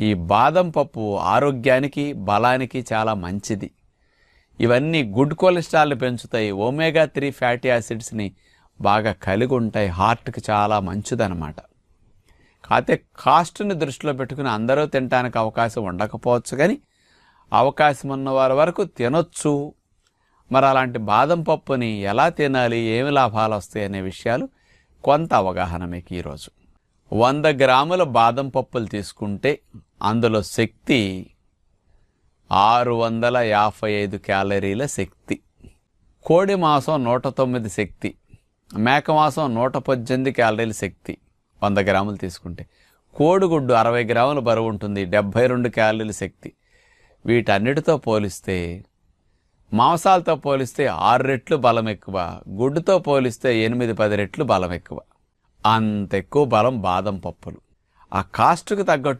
ఈ బాదం పప్పు ఆరోగ్యానికి బలానికి చాలా మంచిది. ఇవన్నీ గుడ్ కొలెస్ట్రాల్ని పెంచుతాయి. ఒమేగా త్రీ ఫ్యాటీ యాసిడ్స్ని బాగా కలిగి ఉంటాయి. హార్ట్కి చాలా మంచిదన్నమాట కాకపోతే కాస్ట్ని దృష్టిలో పెట్టుకుని అందరూ తినడానికి అవకాశం ఉండకపోవచ్చు. కానీ అవకాశం ఉన్న వారి వరకు తినొచ్చు. మరి అలాంటి బాదం పప్పుని ఎలా తినాలి? ఏమి లాభాలు వస్తాయి అనే విషయాలు కొంత అవగాహన మీకు ఈరోజు. వంద గ్రాముల బాదం పప్పులు తీసుకుంటే అందులో శక్తి ఆరు వందల యాభై ఐదు క్యాలరీల శక్తి. కోడి మాంసం నూట తొమ్మిది శక్తి. మేక మాంసం నూట పద్దెనిమిది క్యాలరీల శక్తి. వంద గ్రాములు తీసుకుంటే. కోడిగుడ్డు అరవై గ్రాముల బరువు ఉంటుంది డెబ్భై రెండు క్యాలరీల శక్తి. వీటన్నిటితో పోలిస్తే మాంసాలతో పోలిస్తే ఆరు రెట్లు బలం ఎక్కువ గుడ్డుతో పోలిస్తే ఎనిమిది పది రెట్లు బలం ఎక్కువ. అంత ఎక్కువ బలం బాదం పప్పులు. ఆ కాస్ట్కు తగ్గట్టు